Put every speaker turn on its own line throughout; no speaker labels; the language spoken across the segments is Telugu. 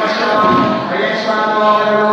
విష్ణు దేశం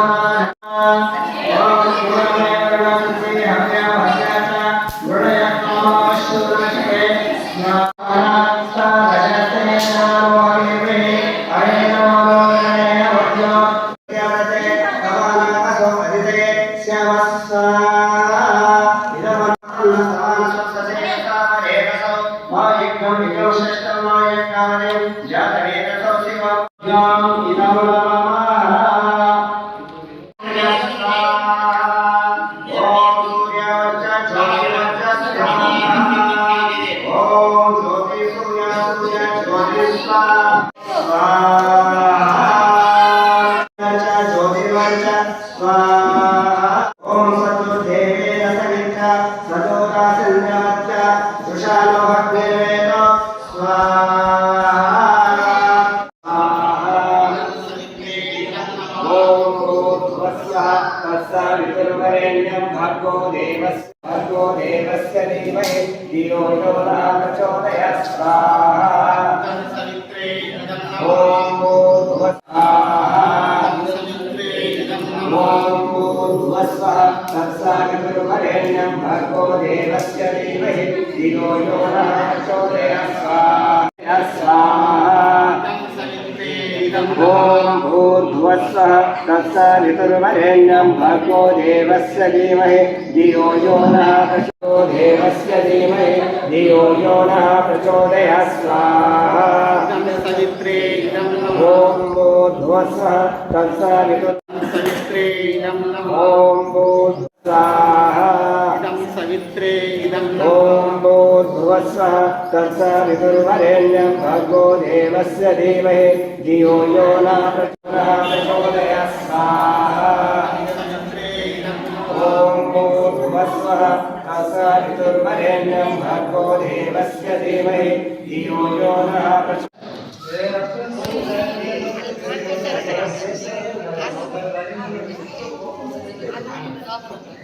తత్సవితుర్వరేణ్యం భర్గో దేవస్య ధీమహి ధియో యో నః ప్రచో దేవస్య ధీమహి ధియో యో నః ప్రచోదయాత్ స్వాహా ఓం భూర్భువస్వః తత్సవితుర్ ఓం భూర్స్వాహ ఓం భూర్భువస్వః తత్సవితుర్వరేణ్యం భర్గో దేవస్య ధీమహి ధియో యో నః ప్రచోదయాత్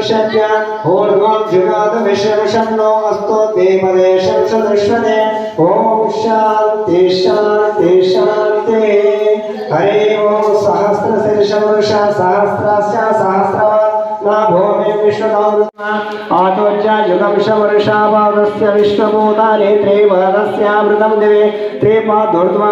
సస్తిరమనుష్యజ్ఞ ఊర్ధ్వం జుగాద విశ్వం నో అస్తో దేవదేశం సదృశ్వతే ఓం శాంతి శాంతి శాంతి హరి ఓం సహస్ర శీర్ష పురుష సహస్రస్య సహస్రవాన్ నా భూమి విశ్వదౌర్మ ఆతోజ్య యుగం శమరుషాపాదస్య విశ్వభూతాని త్రైవదస్యామృతం దివే త్రిపాదోర్ధ్వ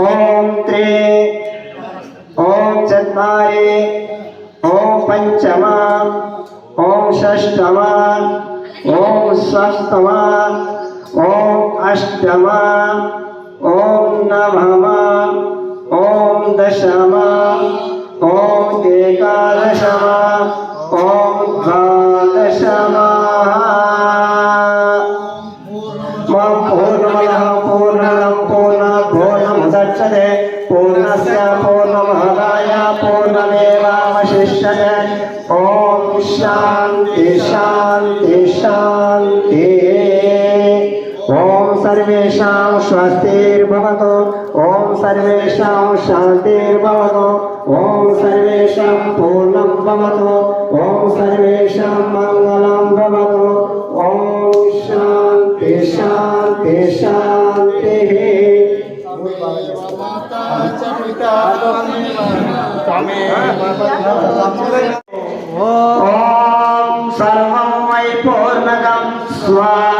ఓం త్రీ. ఓం చత్వారి ఓం పంచమ. ఓం షష్టమ. ఓం సప్తమ ఓం అష్టమ. ఓం నవమ ఓం దశమ. ఓం
ఏకాదశమ. ఓం ద్వాదశమ. పూర్ణమయ स्वस्तिर्भवतु ॐ सर्वेषां शान्तिर्भवतु ॐ सर्वेषां पूर्णं भवतु ॐ सर्वेषां मङ्गलं भवतु ॐ शान्ति शान्ति शान्तिः ॐ सर्वं वै पूर्णकं स्वा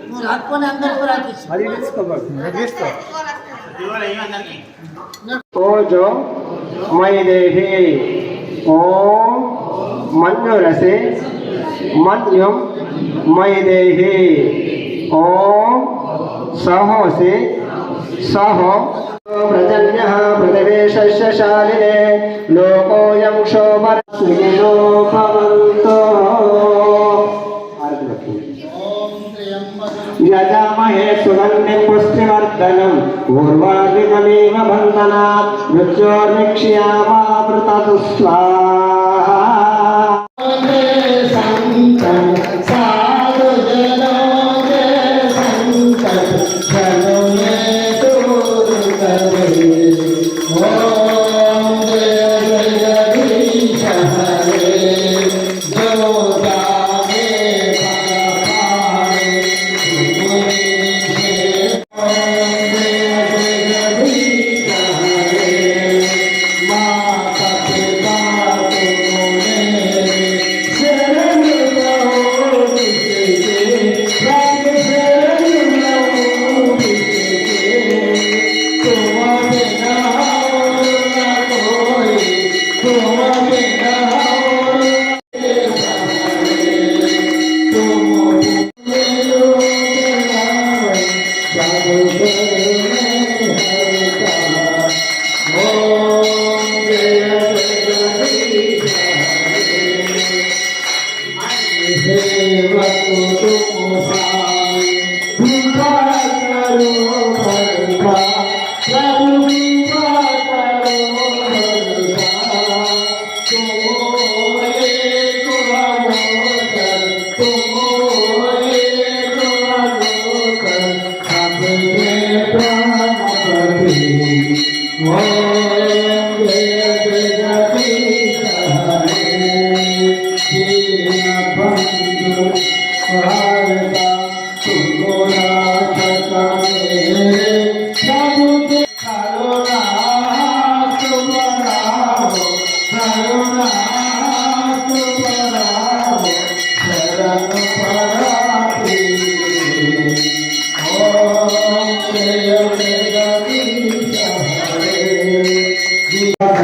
ఓజో మైదేహి ఓం మన్యురసి మన్యుం మైదేహి ఓం సహోసి सहो प्रजन्यः पृथिवे शस्यशालिने लोकोऽयं शोभरस्मिनो भव पुष्टिवर्धनम् पूर्वादिनमेव बन्धनात्
मृत्योर्निक्ष्यामावृतदुस्वा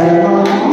Thank
you.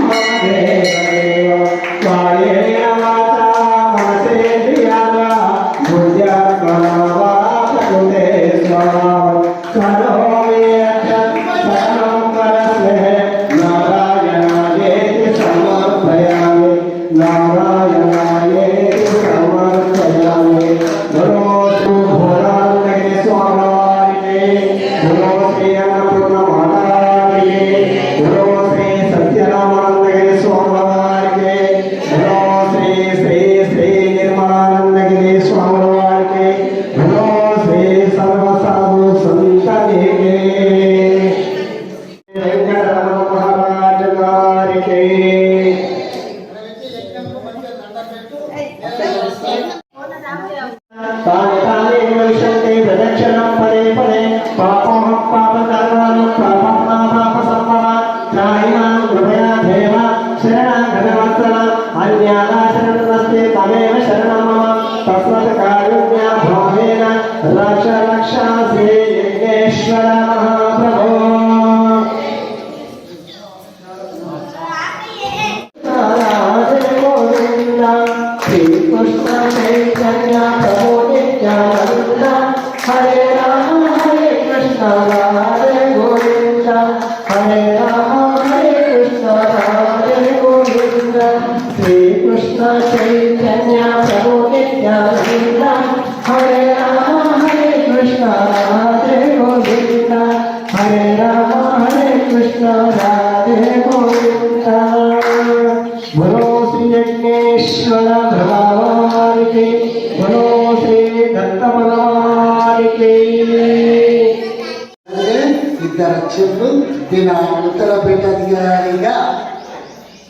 ఇద్దరు చిల్డ్రన్ ఈయన ఉత్తర అధికారిగా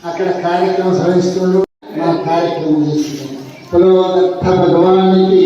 అక్కడ కార్యక్రమం సహిస్తున్నారు మా కార్యక్రమం చేస్తున్నాం భగవానికి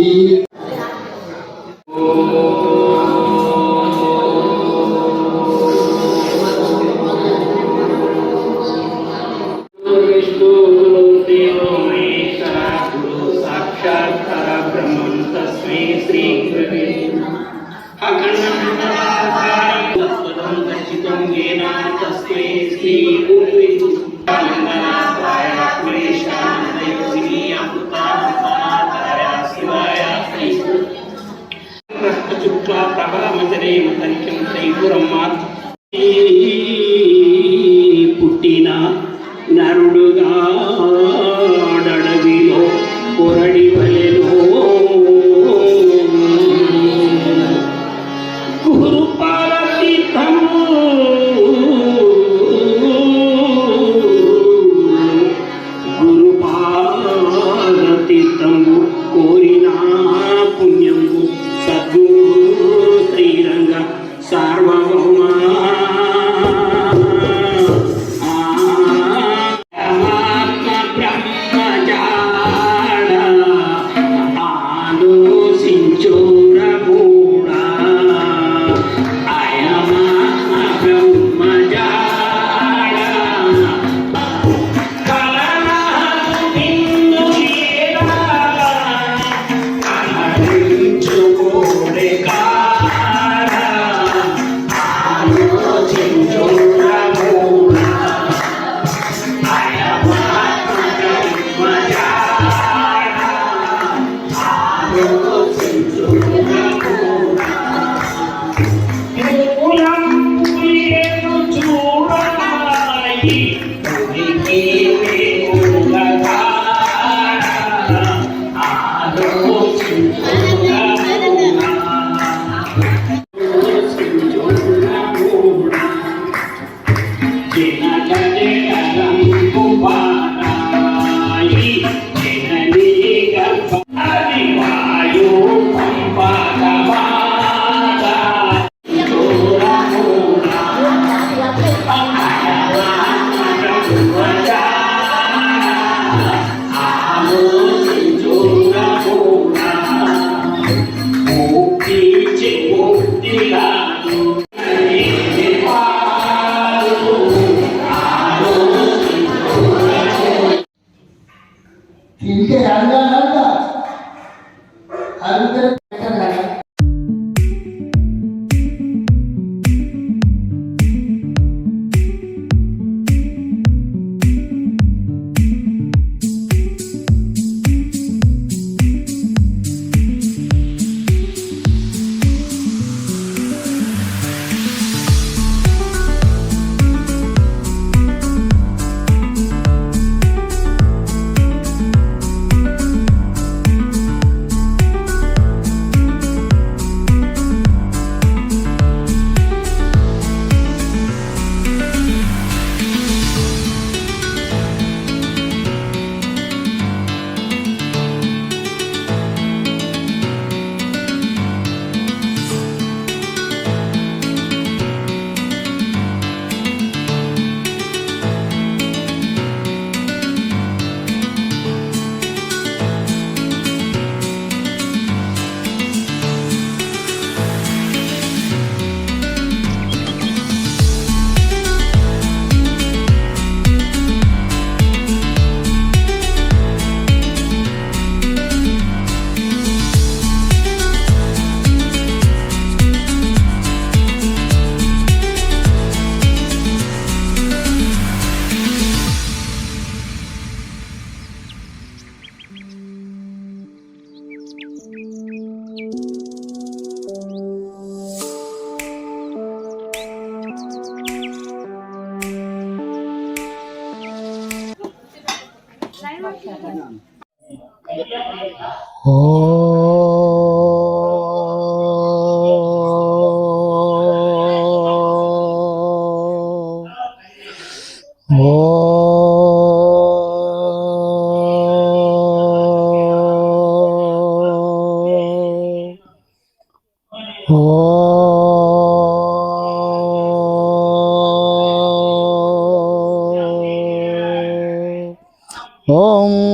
ॐ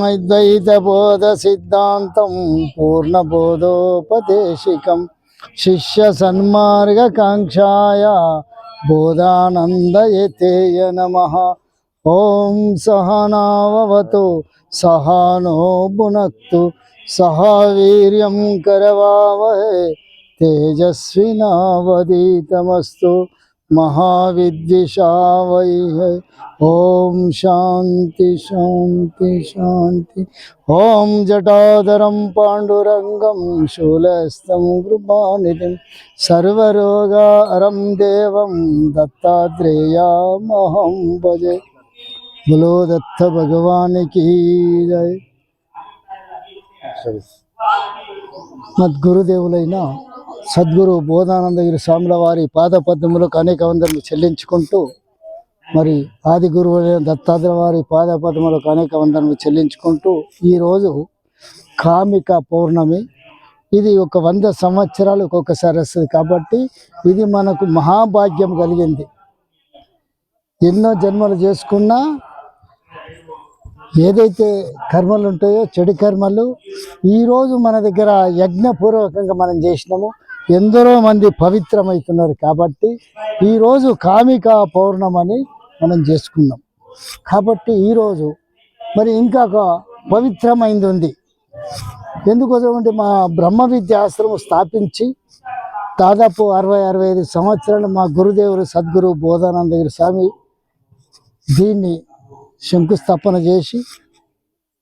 अद्वैतबोधसिद्धान्तं पूर्णबोधोपदेशिकं शिष्यसन्मार्गकाङ्क्षाया बोधानन्दयते य नमः। ॐ सहनाववतु सहानो भुनक्तु सह वीर्यं करवावहे। तेजस्विनावदीतमस्तु महाविद्विषावैः। ॐ शान्ति शांति शान्ति। ॐ जटाधरं पाण्डुरङ्गं शूलस्तं कृपानिधिं। सर्वरोगारं देवं दत्तात्रेयामहं भजे। बोलो दत्त भगवान की जय। मद्गुरुदेवुलैना సద్గురు బోధానందగిరి స్వాముల వారి పాదపద్మములకు అనేక వందలు చెల్లించుకుంటూ మరి ఆది గురువులైన దత్తాత్ర వారి పాదపద్మములకు అనేక వందలు చెల్లించుకుంటూ ఈరోజు కామిక పౌర్ణమి. ఇది ఒక వంద సంవత్సరాలు ఒక్కొక్కసారి వస్తుంది కాబట్టి ఇది మనకు మహాభాగ్యం కలిగింది. ఎన్నో జన్మలు చేసుకున్నా ఏదైతే కర్మలు ఉంటాయో చెడు కర్మలు ఈరోజు మన దగ్గర యజ్ఞపూర్వకంగా మనం చేసినాము. ఎందరో మంది పవిత్రమవుతున్నారు కాబట్టి ఈరోజు కామిక పౌర్ణమని మనం చేసుకున్నాం. కాబట్టి ఈరోజు మరి ఇంకా ఒక పవిత్రమైంది ఉంది. ఎందుకోసం అంటే మా బ్రహ్మ విద్యాశ్రమం స్థాపించి దాదాపు అరవై అరవై ఐదు సంవత్సరాలు మా గురుదేవులు సద్గురు బోధానందగిరి స్వామి దీన్ని శంకుస్థాపన చేసి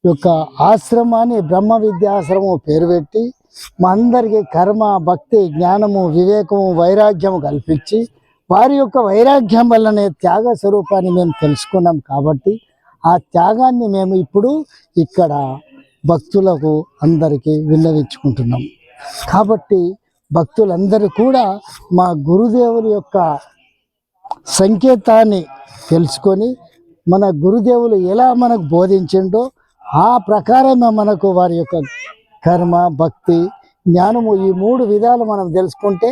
యొక్క ఆశ్రమాన్ని బ్రహ్మ విద్యాశ్రమం పేరు పెట్టి మా అందరికీ కర్మ భక్తి జ్ఞానము వివేకము వైరాగ్యము కల్పించి వారి యొక్క వైరాగ్యం వల్లనే త్యాగ స్వరూపాన్ని మేము తెలుసుకున్నాం కాబట్టి ఆ త్యాగాన్ని మేము ఇప్పుడు ఇక్కడ భక్తులకు అందరికీ విన్నవించుకుంటున్నాం. కాబట్టి భక్తులందరూ కూడా మా గురుదేవుల యొక్క సంకేతాన్ని తెలుసుకొని మన గురుదేవులు ఎలా మనకు బోధించిండో ఆ ప్రకారమే మనకు వారి యొక్క కర్మ భక్తి జ్ఞానము ఈ మూడు విధాలు మనం తెలుసుకుంటే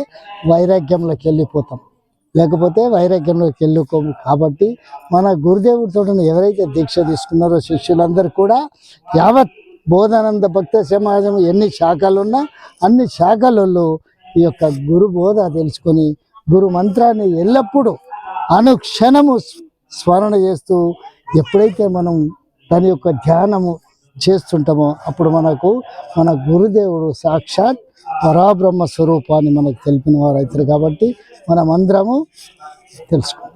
వైరాగ్యంలోకి వెళ్ళిపోతాం. లేకపోతే వైరాగ్యంలోకి వెళ్ళుకోము కాబట్టి మన గురుదేవుడితో ఎవరైతే దీక్ష తీసుకున్నారో శిష్యులందరూ కూడా యావత్ బోధానంద భక్త సమాజం ఎన్ని శాఖలు ఉన్నా అన్ని శాఖలలో ఈ యొక్క గురు బోధ తెలుసుకొని గురు మంత్రాన్ని ఎల్లప్పుడూ అనుక్షణము స్మరణ చేస్తూ ఎప్పుడైతే మనం దాని యొక్క ధ్యానము చేస్తుంటామో అప్పుడు మనకు మన గురుదేవుడు సాక్షాత్ పరాబ్రహ్మ స్వరూపాన్ని మనకు తెలిపిన వారు అవుతారు కాబట్టి మనమందరము తెలుసుకుంటాం.